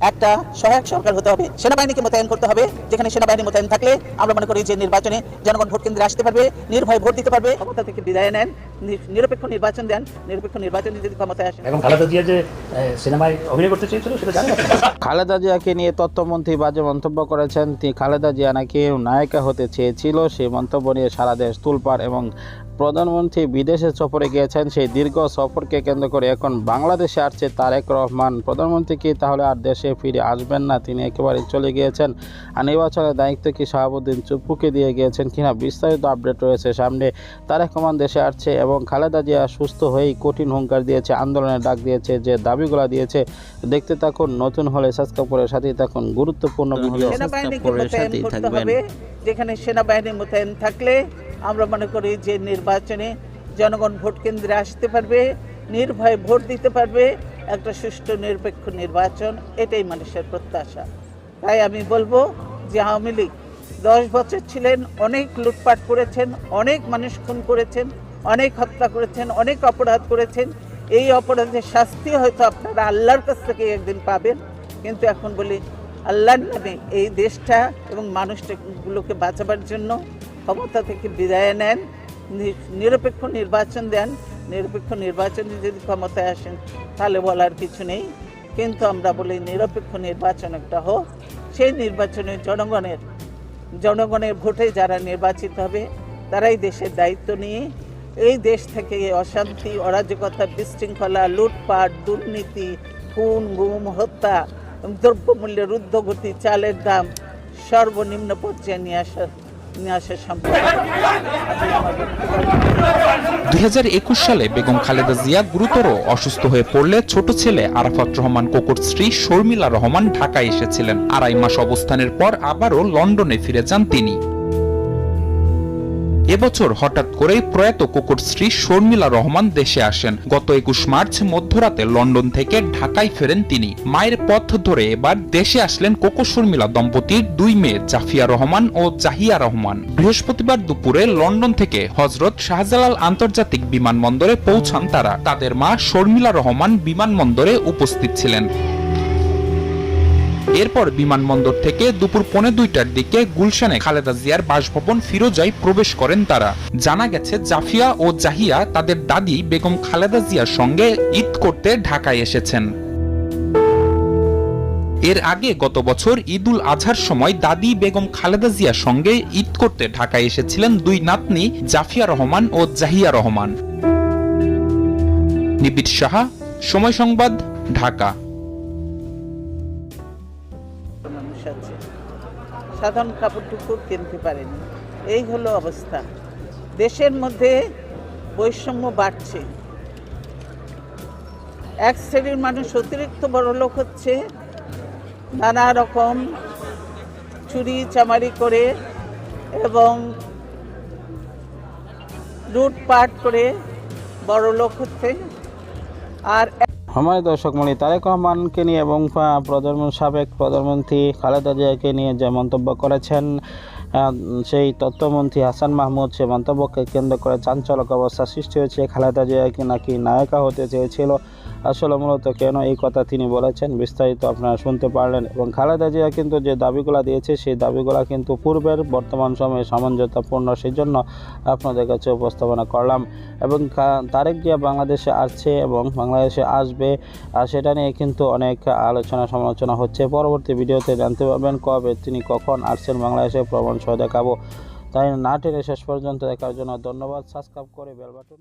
একটা সহায়ক সরকার হতে হবে সেনাবাহিনীকে মোতায়েন করতে হবে যেখানে সেনাবাহিনী মোতায়েন থাকলে আমরা মনে করি যে নির্বাচনে জনগণ ভোট কেন্দ্রে আসতে পারবে নির্ভয় ভোট দিতে পারবে ক্ষমতা থেকে বিদায় নেন নিরপেক্ষ নির্বাচন দেন নিরপেক্ষ নির্বাচনে যদি ক্ষমতায় আসেন এবং খালেদা জিয়া যে সিনেমায় অভিনয় করতে চেয়েছিল সেটা জানেন? খালেদা জিয়াকে নিয়ে তথ্যমন্ত্রী বাজে মন্তব্য করেছেন তিনি খালেদা জিয়া নাকি নায়িকা হতে চেয়েছিল সেই মন্তব্য নিয়ে সারা দেশ তুলপার এবং প্রধানমন্ত্রী বিদেশে সফরে গিয়েছেন সেই দীর্ঘ সফরকে কেন্দ্র করে এখন বাংলাদেশে আসছে তারেক রহমান। প্রধানমন্ত্রী কি তাহলে আর দেশে ফিরে আসবেন না? তিনি একেবারে চলে গিয়েছেন। আর নির্বাচনের দায়িত্ব কি শাহাবুদ্দিন চুপ্পুকে দিয়ে গিয়েছেন কিনা বিস্তারিত আপডেট রয়েছে সামনে। তারেক রহমান দেশে আসছে এবং খালেদা জিয়া সুস্থ হয়েই কঠিন হুঙ্কার দিয়েছে আন্দোলনের ডাক দিয়েছে যে দাবিগুলো দিয়েছে। দেখতে থাকুন নতুন হলে সাবস্ক্রাইব করে সাথেই থাকুন গুরুত্বপূর্ণ ভিডিও। করতে হবে যেখানে সেনাবাহিনী মোতায়েন থাকলে আমরা মনে করি যে নির্বাচনে জনগণ ভোট কেন্দ্রে আসতে পারবে, নির্ভয়ে ভোট দিতে পারবে, একটা সুষ্ঠু নিরপেক্ষ নির্বাচন, এটাই মানুষের প্রত্যাশা। তাই আমি বলব যে আওয়ামী লীগ দশ বছর ছিলেন, অনেক লুটপাট করেছেন, অনেক মানুষ খুন করেছেন, অনেক হত্যা করেছেন, অনেক অপরাধ করেছেন। এই অপরাধের শাস্তি হয়তো আপনারা আল্লাহর কাছ থেকে একদিন পাবেন। কিন্তু এখন বলি, আল্লাহর নামে এই দেশটা এবং মানুষটাগুলোকে বাঁচাবার জন্য ক্ষমতা থেকে বিদায় নেন নিরপেক্ষ নির্বাচন দেন। নিরপেক্ষ নির্বাচনে যদি ক্ষমতায় আসেন, তাহলে বলার কিছু নেই। কিন্তু আমরা বলি নিরপেক্ষ নির্বাচন একটা হোক। সেই নির্বাচনে জনগণের জনগণের ভোটে যারা নির্বাচিত হবে, তারাই দেশের দায়িত্ব নিয়ে, এই দেশ থেকে অশান্তি, অরাজকতা, বিশৃঙ্খলা, লুটপাট, দুর্নীতি, খুন, গুম, হত্যা, দ্রব্যমূল্যের ঊর্ধ্বগতি, চালের দাম সর্বনিম্ন পর্যায়ে নিয়ে আসা নিয়ে আসা সম্ভব দুই সালে বেগম খালেদা জিয়া গুরুতর অসুস্থ হয়ে পড়লে ছোট ছেলে আরাফাত রহমান কোকর স্ত্রী শর্মিলা রহমান ঢাকায় এসেছিলেন। আড়াই মাস অবস্থানের পর আবারও লন্ডনে ফিরে যান তিনি। এবছর হঠাৎ করেই প্রয়াত কোকর স্ত্রী শর্মিলা রহমান দেশে আসেন। গত একুশ মার্চ মধ্যরাতে লন্ডন থেকে ঢাকায় ফেরেন তিনি। মায়ের পথ ধরে এবার দেশে আসলেন কোকো শর্মিলা দম্পতির দুই মেয়ে জাফিয়া রহমান ও জাহিয়া রহমান। বৃহস্পতিবার দুপুরে লন্ডন থেকে হজরত শাহজালাল আন্তর্জাতিক বিমানবন্দরে পৌঁছান তারা। তাদের মা শর্মিলা রহমান বিমানবন্দরে উপস্থিত ছিলেন। এরপর বিমানবন্দর থেকে দুপুর পৌনে দুইটার দিকে গুলশানে খালেদা জিয়ার বাসভবন ফিরোজায় প্রবেশ করেন তারা। জানা গেছে, জাফিয়া ও জাহিয়া তাদের দাদি বেগম খালেদা জিয়ার সঙ্গে ঈদ করতে ঢাকায় এসেছেন। এর আগে গত বছর ঈদুল আজহার সময় দাদি বেগম খালেদা জিয়ার সঙ্গে ঈদ করতে ঢাকায় এসেছিলেন দুই নাতনি জাফিয়া রহমান ও জাহিয়া রহমান। নিবিড় সাহা, সময় সংবাদ, ঢাকা। সাধারণ কাপড়টুকু কিনতে পারেনি। এই হলো অবস্থা। দেশের মধ্যে বৈষম্য বাড়ছে। এক শ্রেণির মানুষ অতিরিক্ত বড় লোক হচ্ছে। নানা রকম চুরি, চামারি করে এবং লুটপাট করে বড় লোক হচ্ছে। আর আমার দর্শক মণি তারেক রহমানকে নিয়ে এবং প্রধানমন্ত্রী সাবেক প্রধানমন্ত্রী খালেদা জিয়াকে নিয়ে যে মন্তব্য করেছেন সেই তথ্যমন্ত্রী হাসান মাহমুদ সে মন্তব্যকে কেন্দ্র করে চাঞ্চলক অবস্থা সৃষ্টি হয়েছে। খালেদা জিয়াকে নাকি নায়িকা হতে চেয়েছিল? আসলে মূলত কেন এই কথা তিনি বলেছেন বিস্তারিত আপনারা শুনতে পারলেন। এবং খালেদা জিয়া কিন্তু যে দাবিগুলো দিয়েছে, সেই দাবিগুলো কিন্তু পূর্বের বর্তমান সময়ে সামঞ্জস্যপূর্ণ সেই জন্য আপনাদের কাছে উপস্থাপনা করলাম। এবং তারেক জিয়া বাংলাদেশে আসছে এবং বাংলাদেশে আসবে আর সেটা নিয়ে কিন্তু অনেক আলোচনা সমালোচনা হচ্ছে। পরবর্তী ভিডিওতে জানতে পারবেন কবে তিনি কখন আসছেন বাংলাদেশে প্রমাণ দেখাবো। তাই না? টেনে শেষ পর্যন্ত দেখার জন্য ধন্যবাদ। সাবস্ক্রাইব করে বেল বাটন